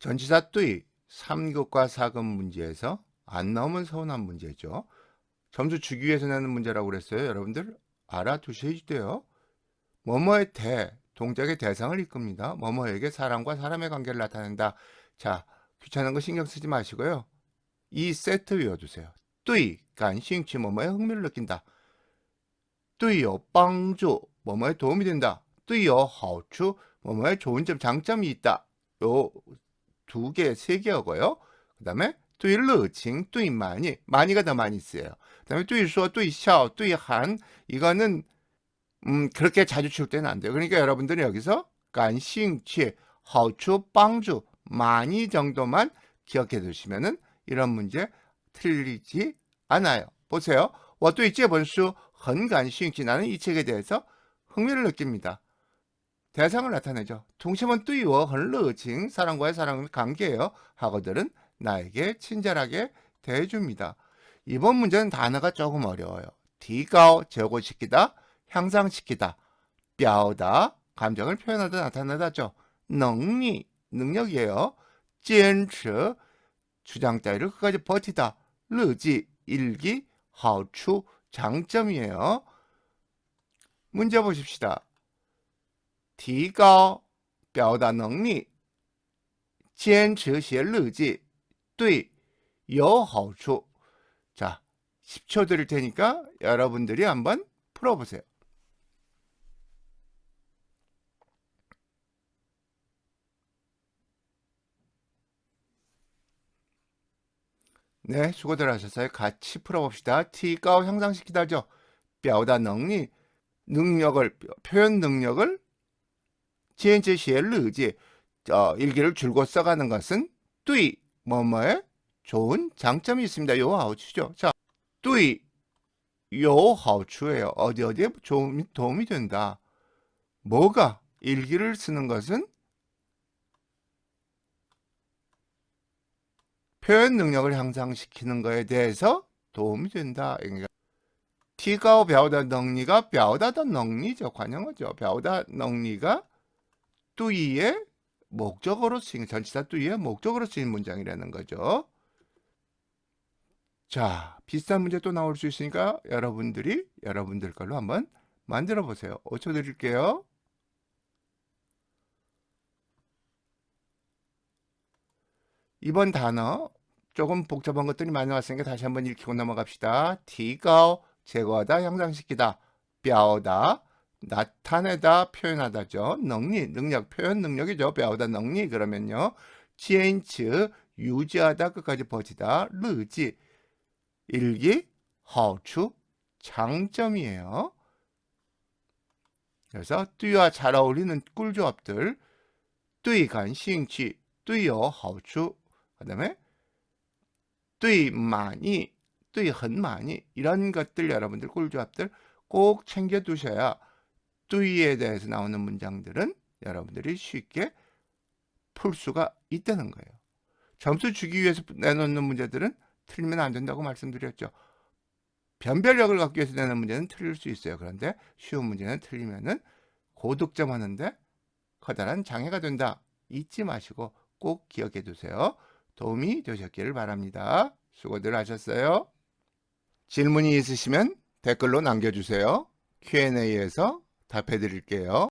전치사 뚜이 3급과 4급 문제에서 안 나오면 서운한 문제죠. 점수 주기 위해서 내는 문제라고 그랬어요. 여러분들 알아두셔야 돼요. 뭐뭐의 대, 동작의 대상을 이끕니다. 뭐뭐에게 사람과 사람의 관계를 나타낸다. 자, 귀찮은 거 신경 쓰지 마시고요. 이 세트 외워두세요. 뚜이, 간싱치 뭐뭐에 흥미를 느낀다. 뚜이요, 빵주, 뭐뭐에 도움이 된다. 뚜이요, 하우추, 뭐뭐에 좋은 점, 장점이 있다. 요 두 개, 세 개하고요. 그 다음에 뚜이 르칭, 뚜이 많이, 많이가 더 많이 쓰여요. 그 다음에 뚜이 슈어, 뚜이 샤오, 뚜이 한, 이거는 음, 그렇게 자주 칠 때는 안 돼요. 그러니까 여러분들은 여기서 간싱치, 하우추, 빵주, 많이 정도만 기억해 두시면은 이런 문제 틀리지 않아요. 보세요. 我对这本书很感兴趣. 나는 이 책에 대해서 흥미를 느낍니다. 대상을 나타내죠. 동심은 뚜이워 헌르칭 사랑과의 사람 관계예요. 학어들은 나에게 친절하게 대해줍니다. 이번 문제는 단어가 조금 어려워요. 디가오 제고시키다 향상시키다 뼈다 감정을 표현하다 나타내다죠. 능리 능력이에요. 젠츠 주장 따위를 끝까지 버티다 르지 일기 하우추 장점이에요. 문제 보십시다. 提高表达能力，坚持写日记，对有好处. 자, 10초 드릴 테니까 여러분들이 한번 풀어보세요. 네, 수고들 하셨어요. 같이 풀어봅시다. 티가오 향상시키다죠. 뼈다 능력, 능력을, 표현 능력을 지엔제 시의 르지, 어, 일기를 줄곧 써가는 것은 뚜이, 뭐뭐에 좋은 장점이 있습니다. 요 하우추죠. 자, 뚜이, 요 하우추예요. 어디 어디에 도움이, 도움이 된다. 뭐가 일기를 쓰는 것은 표현 능력을 향상시키는 것에 대해서 도움이 된다. 티가오 배우다 능리가 배우다더 능리죠. 관용어죠. 배우다 능리가 뚜이의 목적어로 쓰인 전치 사 뚜이의 목적어로 쓰인 문장이라는 거죠. 자, 비슷한 문제 또 나올 수 있으니까 여러분들이 여러분들 걸로 한번 만들어 보세요. 5초 드릴게요. 이번 단어 조금 복잡한 것들이 많이 왔으니까 다시 한번 읽히고 넘어갑시다. 티가오 제거하다, 향상시키다, 뼈다, 나타내다 표현하다죠. 능리 능력 표현 능력이죠. 배우다 능리 그러면요. 지엔츠 유지하다 끝까지 버티다 르지 일기 허추 장점이에요. 그래서 뛰와 잘 어울리는 꿀조합들 뚜이간 시행치 뛰어 허추 그다음에 뚜이 많이 뚜이 한 많이 이런 것들 여러분들 꿀조합들 꼭 챙겨 두셔야 对에 대해서 나오는 문장들은 여러분들이 쉽게 풀 수가 있다는 거예요. 점수 주기 위해서 내놓는 문제들은 틀리면 안 된다고 말씀드렸죠. 변별력을 갖기 위해서 내는 문제는 틀릴 수 있어요. 그런데 쉬운 문제는 틀리면은 고득점 하는데 커다란 장애가 된다. 잊지 마시고 꼭 기억해 두세요. 도움이 되셨기를 바랍니다. 수고들 하셨어요. 질문이 있으시면 댓글로 남겨주세요. Q&A에서 답해 드릴게요.